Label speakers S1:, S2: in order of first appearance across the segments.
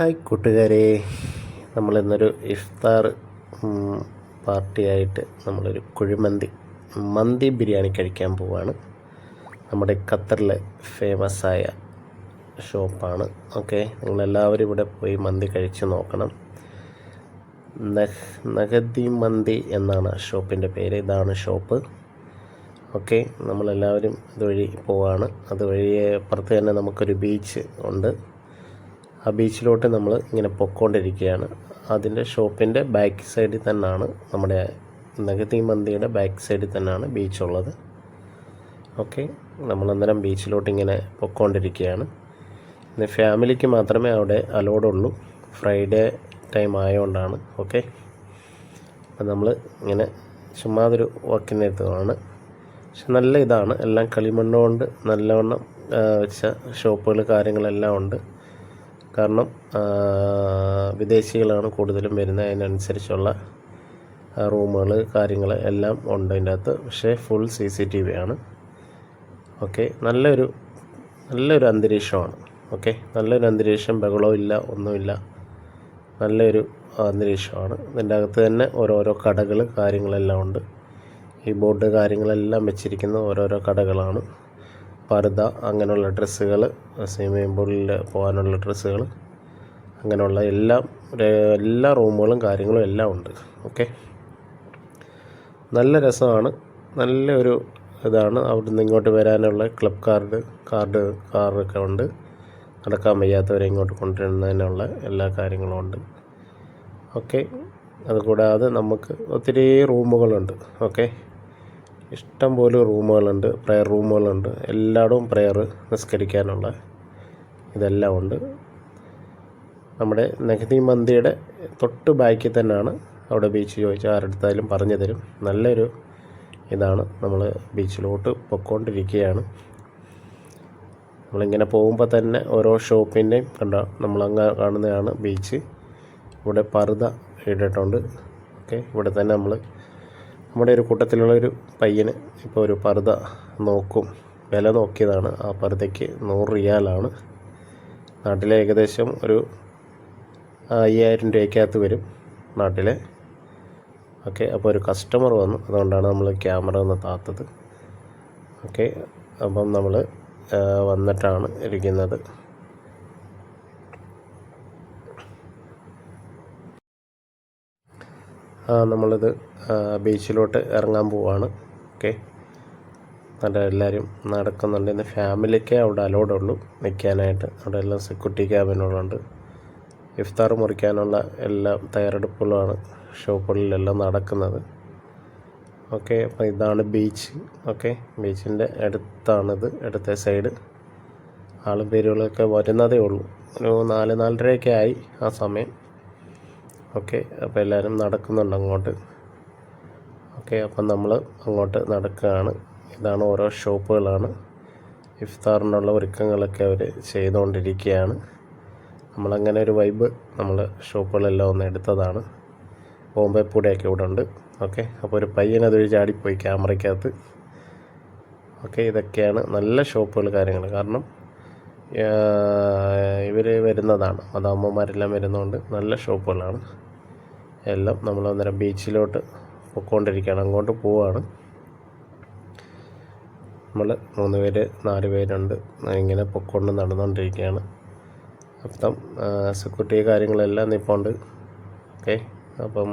S1: Hi കൂട്ടുകാരെ. നമ്മളിന്നൊരു ഇഫ്താർ പാർട്ടിയായിട്ട് നമ്മളൊരു കുഴിമന്തി മന്തി ബിരിയാണി കഴിക്കാൻ പോവാണ്. നമ്മുടെ ഖത്തറിലെ ഫേമസ് ആയ ഷോപ്പാണ്. ഓക്കെ നിങ്ങളെല്ലാവരും ഇവിടെ പോയി മന്തി കഴിച്ച് നോക്കണം. നഹ് നഗദി മന്തി എന്നാണ് ഷോപ്പിന്റെ പേര്. ഇതാണ് ഷോപ്പ്. ഓക്കെ നമ്മളെല്ലാവരും ഇതുവഴി പോവാണ്. അതുവഴി അപ്പുറത്ത് തന്നെ നമുക്കൊരു ബീച്ച് ഉണ്ട്. ആ ബീച്ചിലോട്ട് നമ്മൾ ഇങ്ങനെ പൊക്കോണ്ടിരിക്കുകയാണ് അതിന്റെ ഷോപ്പിന്റെ ബാക്ക് സൈഡിൽ തന്നെയാണ് നമ്മുടെ നഗതി മന്തിയുടെ ബാക്ക് സൈഡിൽ തന്നെയാണ് ബീച്ചുള്ളത്. ഓക്കെ നമ്മളന്നേരം ബീച്ചിലോട്ട് ഇങ്ങനെ പൊക്കോണ്ടിരിക്കുകയാണ് ഇന്ന് ഫാമിലിക്ക് മാത്രമേ അവിടെ അലോഡുള്ളൂ ഫ്രൈഡേ ടൈം ആയതുകൊണ്ടാണ് ഓക്കെ അപ്പം നമ്മൾ ഇങ്ങനെ ചുമ്മാതൊരു വാക്കിനെത്തുകയാണ് പക്ഷെ നല്ല ഇതാണ്. എല്ലാം കളിമണ്ണ് കൊണ്ട് നല്ലവണ്ണം വെച്ച ഷോപ്പുകൾ കാര്യങ്ങളെല്ലാം ഉണ്ട്. കാരണം വിദേശികളാണ് കൂടുതലും വരുന്നത്. അതിനനുസരിച്ചുള്ള റൂമുകൾ കാര്യങ്ങൾ എല്ലാം ഉണ്ട് അതിന്റെ അകത്ത് പക്ഷേ full C C T V ആണ്. ഓക്കെ? നല്ലൊരു നല്ലൊരു അന്തരീക്ഷമാണ്. ഓക്കെ? നല്ലൊരു അന്തരീക്ഷം ബഹളവും ഇല്ല ഒന്നുമില്ല. നല്ലൊരു അന്തരീക്ഷമാണ്. ഇതിന്റെ അകത്ത് തന്നെ ഓരോരോ കടകൾ കാര്യങ്ങളെല്ലാം ഉണ്ട്. ഈ ബോർഡ് കാര്യങ്ങളെല്ലാം വെച്ചിരിക്കുന്ന ഓരോരോ കടകളാണ്. പർദ അങ്ങനെയുള്ള ഡ്രസ്സുകൾ സ്വിമ്മിംഗ് പൂളിൽ പോകാനുള്ള ഡ്രസ്സുകൾ അങ്ങനെയുള്ള എല്ലാം എല്ലാ റൂമുകളും കാര്യങ്ങളും എല്ലാം ഉണ്ട്. ഓക്കെ നല്ല രസമാണ്. നല്ല ഒരു ഇതാണ്. അവിടുന്ന് ഇങ്ങോട്ട് വരാനുള്ള ക്ലബ് കാർഡ് കാർഡ് കാറൊക്കെ ഉണ്ട്. നടക്കാൻ വയ്യാത്തവരെ ഇങ്ങോട്ട് കൊണ്ടുവരുന്നതിനുള്ള എല്ലാ കാര്യങ്ങളും ഉണ്ട്. ഓക്കെ അതുകൂടാതെ നമുക്ക് ഒത്തിരി റൂമുകളുണ്ട്. ഓക്കെ ഇഷ്ടം പോലെ റൂമുകളുണ്ട് പ്രെയർ റൂമുകളുണ്ട്. എല്ലായിടവും പ്രെയർ നിസ്കരിക്കാനുള്ള ഇതെല്ലാം ഉണ്ട്. നമ്മുടെ നെഹദി മന്തിയുടെ തൊട്ട് ബാക്കിൽ തന്നെയാണ് അവിടെ ബീച്ച് ചോദിച്ചാൽ ആരെടുത്തായാലും പറഞ്ഞു തരും. നല്ലൊരു ഇതാണ്. നമ്മൾ ബീച്ചിലോട്ട് പൊയ്ക്കൊണ്ടിരിക്കുകയാണ്. നമ്മളിങ്ങനെ പോകുമ്പോൾ തന്നെ ഓരോ ഷോപ്പിന്റെയും കണ്ടോ നമ്മളങ്ങ് കാണുന്നതാണ് ബീച്ച് ഇവിടെ പർദ ഇട്ടിട്ടുണ്ട്. ഓക്കെ ഇവിടെ തന്നെ നമ്മൾ നമ്മുടെ ഒരു കൂട്ടത്തിലുള്ളൊരു പയ്യന് ഇപ്പോൾ ഒരു പർദ നോക്കും. വില നോക്കിയതാണ്. ആ പർദയ്ക്ക് നൂറ് റിയാലാണ്. നാട്ടിലെ ഏകദേശം ഒരു അയ്യായിരം രൂപയ്ക്കകത്ത് വരും നാട്ടിലെ. ഓക്കെ അപ്പോൾ ഒരു കസ്റ്റമർ വന്നു. അതുകൊണ്ടാണ് നമ്മൾ ക്യാമറ ഒന്ന് താത്തത്. ഓക്കെ അപ്പം നമ്മൾ വന്നിട്ടാണ് ഇരിക്കുന്നത്. നമ്മളിത് ബീച്ചിലോട്ട് ഇറങ്ങാൻ പോവാണ്. ഓക്കെ. അവിടെ എല്ലാവരും നടക്കുന്നുണ്ട്. ഇന്ന് ഫാമിലിക്കേ അവിടെ അലോഡ് ഉള്ളൂ. നിൽക്കാനായിട്ട്. അവിടെ എല്ലാം സെക്യൂരിറ്റി ക്യാബിനുകളുണ്ട്. ഇഫ്താർ മുറിക്കാനുള്ള എല്ലാ തയ്യാറെടുപ്പുകളാണ് ഷോപ്പുകളിലെല്ലാം നടക്കുന്നത്. ഓക്കെ. അപ്പോൾ ഇതാണ് ബീച്ച്. ഓക്കെ. ബീച്ചിന്റെ അടുത്താണിത്. അടുത്ത സൈഡ്. ആളും പേരുകളൊക്കെ വരുന്നതേ ഉള്ളൂ. ഒരു നാല് നാലരയൊക്കെ ആയി ആ സമയം. ഓക്കെ അപ്പോൾ എല്ലാവരും നടക്കുന്നുണ്ട് അങ്ങോട്ട്. ഓക്കെ അപ്പം നമ്മൾ അങ്ങോട്ട് നടക്കുകയാണ് ഇതാണ് ഓരോ ഷോപ്പുകളാണ്. ഇഫ്താറിനുള്ള ഒരുക്കങ്ങളൊക്കെ അവർ ചെയ്തുകൊണ്ടിരിക്കുകയാണ് നമ്മളങ്ങനെ ഒരു വൈബ് നമ്മൾ ഷോപ്പുകളെല്ലാം ഒന്ന് എടുത്തതാണ്. ബോംബെ പൂടെയൊക്കെ ഇവിടെ ഉണ്ട്. ഓക്കെ അപ്പോൾ ഒരു പയ്യൻ അതൊരു ചാടിപ്പോയി ക്യാമറയ്ക്കകത്ത്. ഓക്കെ ഇതൊക്കെയാണ് നല്ല ഷോപ്പുകൾ കാര്യങ്ങൾ. കാരണം ഇവർ വരുന്നതാണ്. മതാമ്മമാരെല്ലാം വരുന്നതുകൊണ്ട് നല്ല ഷോപ്പുകളാണ്. എല്ലാം നമ്മൾ അന്നേരം ബീച്ചിലോട്ട് പൊയ്ക്കൊണ്ടിരിക്കുകയാണ് അങ്ങോട്ട് പോവുകയാണ് നമ്മൾ മൂന്ന് പേര് നാല് പേരുണ്ട്. ഇങ്ങനെ പൊക്കൊണ്ട് നടന്നുകൊണ്ടിരിക്കുകയാണ് അപ്പം സെക്യൂരിറ്റി കാര്യങ്ങളെല്ലാം നിൽപ്പുണ്ട് ഓക്കെ. അപ്പം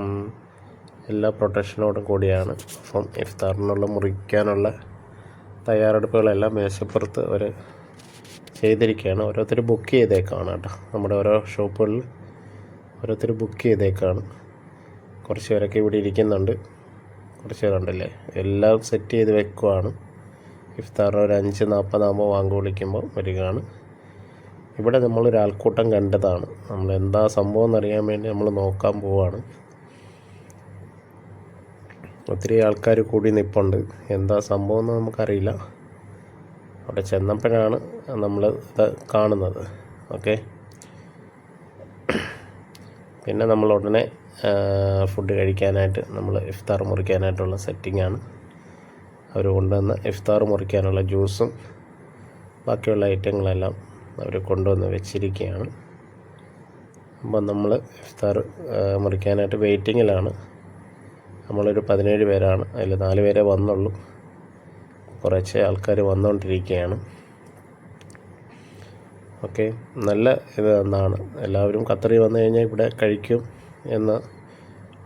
S1: എല്ലാ പ്രൊട്ടക്ഷനോടും കൂടിയാണ്. അപ്പം ഇഫ്താറിനുള്ള മുറിക്കാനുള്ള തയ്യാറെടുപ്പുകളെല്ലാം മേശപ്പുറത്ത് അവർ ചെയ്തിരിക്കുകയാണ്. ഓരോരുത്തർ ബുക്ക് ചെയ്തേക്കാണ് കേട്ടോ. നമ്മുടെ ഓരോ ഷോപ്പുകളിൽ ഓരോരുത്തർ ബുക്ക് ചെയ്തേക്കാണ്. കുറച്ച് പേരൊക്കെ ഇവിടെ ഇരിക്കുന്നുണ്ട്. കുറച്ച് പേരുണ്ടല്ലേ? എല്ലാം സെറ്റ് ചെയ്ത് വെക്കുവാണ്. ഇഫ്താറിന് ഒരു അഞ്ച് നാൽപ്പതാകുമ്പോൾ വാങ്ങി വിളിക്കുമ്പോൾ വരികയാണ്. ഇവിടെ നമ്മൾ ഒരു കണ്ടതാണ്. നമ്മൾ എന്താ സംഭവം എന്നറിയാൻ വേണ്ടി നമ്മൾ നോക്കാൻ പോവാണ്. ഒത്തിരി ആൾക്കാർ കൂടി നിൽപ്പുണ്ട് എന്താ സംഭവം എന്ന് നമുക്കറിയില്ല. അവിടെ ചെന്നപ്പോഴാണ് നമ്മൾ ഇത് കാണുന്നത്. ഓക്കെ? പിന്നെ നമ്മൾ ഉടനെ ഫുഡ് കഴിക്കാനായിട്ട് നമ്മൾ ഇഫ്താർ മുറിക്കാനായിട്ടുള്ള സെറ്റിങ്ങാണ്. അവർ കൊണ്ടുവന്ന ഇഫ്താർ മുറിക്കാനുള്ള ജ്യൂസും ബാക്കിയുള്ള ഐറ്റങ്ങളെല്ലാം അവർ കൊണ്ടുവന്ന് വെച്ചിരിക്കുകയാണ്. അപ്പം നമ്മൾ ഇഫ്താർ മുറിക്കാനായിട്ട് വെയിറ്റിങ്ങിലാണ്. നമ്മളൊരു പതിനേഴ് പേരാണ്. അതിൽ നാല് പേരെ വന്നുള്ളൂ. കുറച്ച് ആൾക്കാർ വന്നുകൊണ്ടിരിക്കുകയാണ് ഓക്കെ നല്ല ഇത് എന്നാണ് എല്ലാവരും ഖത്തറിൽ വന്നു കഴിഞ്ഞാൽ ഇവിടെ കഴിക്കും എന്ന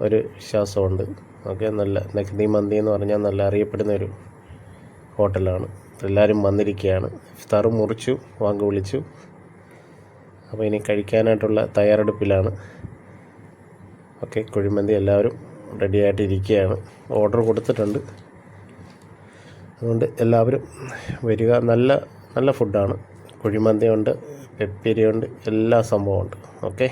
S1: ഒരു വിശ്വാസമുണ്ട്. ഓക്കെ നല്ല നഖ്ദി മന്തി എന്ന് പറഞ്ഞാൽ നല്ല അറിയപ്പെടുന്ന ഒരു ഹോട്ടലാണ്. എല്ലാവരും വന്നിരിക്കുകയാണ് ഇഫ്താർ മുറിച്ചു വാങ്ങി വിളിച്ചു. അപ്പോൾ ഇനി കഴിക്കാനായിട്ടുള്ള തയ്യാറെടുപ്പിലാണ്. ഓക്കെ കുഴിമന്തി എല്ലാവരും റെഡിയായിട്ടിരിക്കുകയാണ് ഓർഡർ കൊടുത്തിട്ടുണ്ട്. അതുകൊണ്ട് എല്ലാവരും വരിക. നല്ല നല്ല ഫുഡാണ് കുഴിമന്തിയുണ്ട് ഉണ്ട് പെപ്പേരി ഉണ്ട് എല്ലാ സംഭവമുണ്ട്. ഓക്കെ